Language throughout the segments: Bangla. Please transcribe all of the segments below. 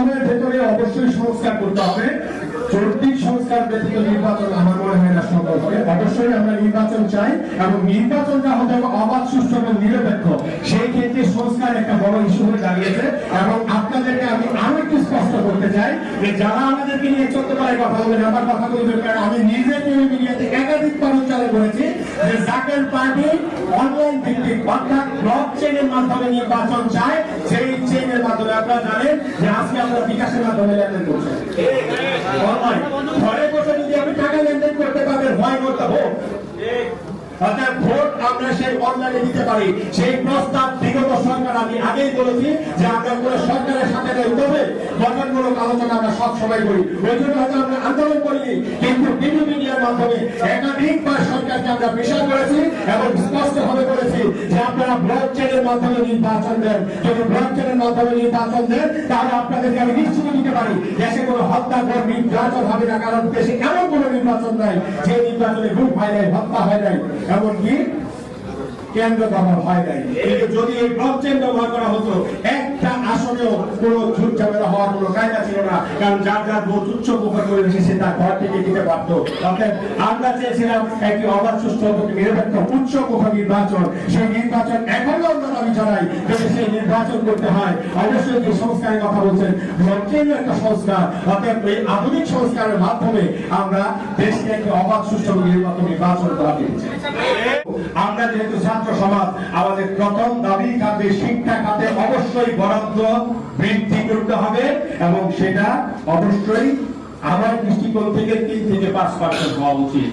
সময়ের ভেতরে অবশ্যই সংস্কার করতে হবে। চৈতিক সংস্কার ব্যতীত নির্বাচন আমার মনে হয় না সম্ভব হবে। অবশ্যই আমরা নির্বাচন চাই এবং নির্বাচনটা হতে হবে অবাধ, সুষ্ঠু এবং নিরপেক্ষ। সেই ক্ষেত্রে সংস্কার একটা বড় ইস্যু হয়ে দাঁড়িয়েছে এবং আপনাদেরকে আমি আরও একটু স্পষ্ট করতে চাই যে যারা আমাদেরকে নিয়ে চলতে পারে কথা বলবেন আমার কথা বলবেন কারণ আমি নিজে মিডিয়াতে একাধিক প্রচারে করেছি। যে জাকের পার্টি অনলাইন ভিত্তিক অর্থাৎ ব্লক চেনের মাধ্যমে নির্বাচন চায়, সেই চেনের মাধ্যমে আপনারা জানেন যে আজকে আমরা বিকাশের মাধ্যমে লেনদেন করছি। ঘরে বসে যদি আপনি টাকা লেনদেন করতে পারবেন ভয় করতে হোক অর্থাৎ ভোট আমরা সেই অনলাইনে দিতে পারি। সেই প্রস্তাব বিগত সরকার, আমি আগেই বলেছি যে আমরা কোনো সরকারের সাথে হবে গঠনমূলক আলোচনা আমরা সব সময় করি। ওই জন্য হয়তো আমরা আন্দোলন করিনি, কিন্তু টিভি মিডিয়ার মাধ্যমে একাধিকবার সরকারকে আমরা বিষয় করেছি এবং স্পষ্ট ভাবে বলেছি যে আপনারা ব্লক চেনের মাধ্যমে নির্বাচন দেন। যদি ব্লক চেনের মাধ্যমে নির্বাচন দেন, তাহলে আপনাদেরকে আমি নিশ্চিত দিতে পারি দেশে কোনো হত্যা কর নির্বাচন হবে না, কারণ দেশে এমন কোনো নির্বাচন নাই যে নির্বাচনে গুম হয় নাই, হত্যা হয় নাই, এমনকি কেন্দ্র দখল হয় নাই। যদি এই ব্লক চেন ব্যবহার করা হতো একটা আসনেও কোনো ঝুট ঝামেলা হওয়ার কোনো কায়দা ছিল না, কারণ যার যার ভোট উচ্চ মুখে করে সে তার ঘর থেকে দিতে পারতো অর্থাৎ আমরা চেয়েছিলাম একটি অবাধ সুস্থ নিরপেক্ষ, উচ্চ মুখ নির্বাচন। সেই নির্বাচন এখনও আমরা দাবি জানাই যদি সেই নির্বাচন করতে হয়। অবশ্যই যে সংস্কারের কথা বলছেন ব্লক একটা সংস্কার। অর্থাৎ এই আধুনিক সংস্কারের মাধ্যমে আমরা দেশকে একটি অবাধ সুস্থ নির্বাচন করা পেরেছি আমরা যেহেতু ছাত্র সমাজ, আমাদের প্রথম দাবি থাকবে শিক্ষা খাতে অবশ্যই বরাদ্দ বৃদ্ধি করতে হবে এবং সেটা অবশ্যই আমার দৃষ্টিকোণ থেকে তিন থেকে পাঁচ পার্সেন্ট হওয়া উচিত।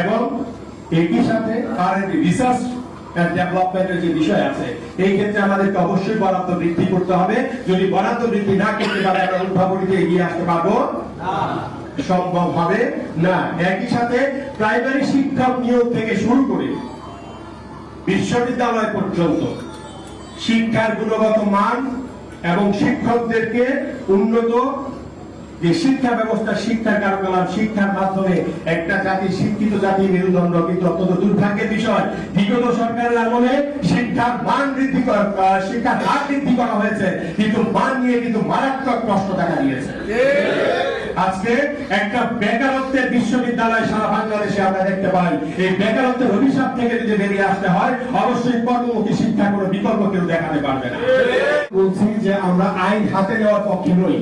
এবং একই সাথে আর রিসার্চ ডেভেলপমেন্টের যে বিষয় আছে, এই ক্ষেত্রে আমাদেরকে অবশ্যই বরাদ্দ বৃদ্ধি করতে হবে। যদি বরাদ্দ বৃদ্ধি না করতে পারে, আমরা উদ্ভাবনীতে এগিয়ে আসতে পারব? সম্ভব হবে না, একই সাথে প্রাইমারি শিক্ষক নিয়োগ থেকে শুরু করে বিশ্ববিদ্যালয় পর্যন্ত শিক্ষার গুণগত মান এবং শিক্ষকদেরকে উন্নত যে শিক্ষা ব্যবস্থা শিক্ষার কার্যকলাপ শিক্ষার মাধ্যমে একটা জাতি শিক্ষিত জাতি মেরুদণ্ড কিন্তু অত্যন্ত দুর্ভাগ্যের বিষয়। বিগত সরকারের আমলে শিক্ষার মান বৃদ্ধি করা শিক্ষার হার বৃদ্ধি করা হয়েছে, কিন্তু মান নিয়ে কিন্তু মারাত্মক কষ্ট দেখা দিয়েছে। আজকে একটা বেকারত্বের বিশ্ববিদ্যালয় সারা বাংলাদেশে আমরা দেখতে পাই। এই বেকারত্বের অভিশাপ থেকে যদি বেরিয়ে আসতে হয়, অবশ্যই কর্মমুখী শিক্ষা কোনো বিকল্প কেউ দেখাতে পারবে না। বলছি যে আমরা আইন হাতে নেওয়ার পক্ষে নই।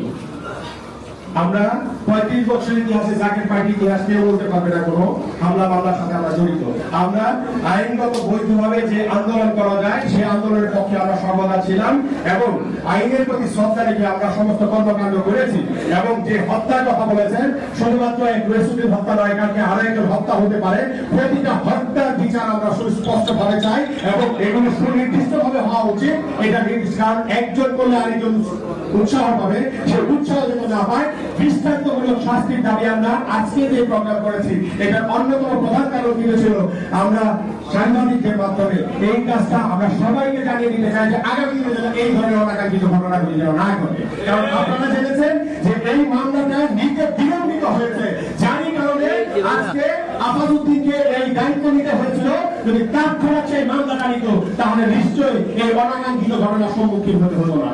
আমরা পঁয়ত্রিশ বছর ইতিহাসে জাকের পার্টি ইতিহাস কেউ বলতে পারবে না কোনো হামলা মামলার সাথে আমরা জড়িত। আমরা আইনগত বৈধভাবে যে আন্দোলন করা যায়, সেই আন্দোলনের পক্ষে আমরা সর্বদা ছিলাম এবং আইনের প্রতি শ্রদ্ধা রেখে আমরা সমস্ত কর্মকাণ্ড করেছি এবং যে হত্যার কথা বলেছেন, শুধুমাত্র এক রেসুদের হত্যা নয়, কালকে আরও একজন হত্যা হতে পারে। প্রতিটা হত্যার বিচার আমরা সুস্পষ্ট ভাবে চাই এবং এগুলো সুনির্দিষ্ট ভাবে হওয়া উচিত। এটা কারণ একজন করলে আরেকজন উৎসাহ পাবে। সে উৎসাহ যেন না পায় দৃষ্টান্তমূলক শাস্তির দাবি আমরা আজকে যে প্রোগ্রাম করেছি, এটার অন্যতম প্রধান কারণ কিন্তু ছিল আমরা সাংবাদিকদের মাধ্যমে এই কাজটা আমরা সবাইকে জানিয়ে দিতে চাই যে আগামী দিনে যেন এই ধরনের অনাকাঙ্ক্ষিত ঘটনাগুলি যেন না ঘটে। কারণ আপনারা জেনেছেন যে এই মামলাটা নিতে বিলম্বিত হয়েছে। যারই কারণে আজকে আপাদুদ্দিনকে এই দায়িত্ব নিতে হয়েছিল। যদি তৎক্ষণাৎ সেই মামলাটা নিত, তাহলে নিশ্চয়ই এই অনাকাঙ্ক্ষিত ঘটনার সম্মুখীন হতে হতো না।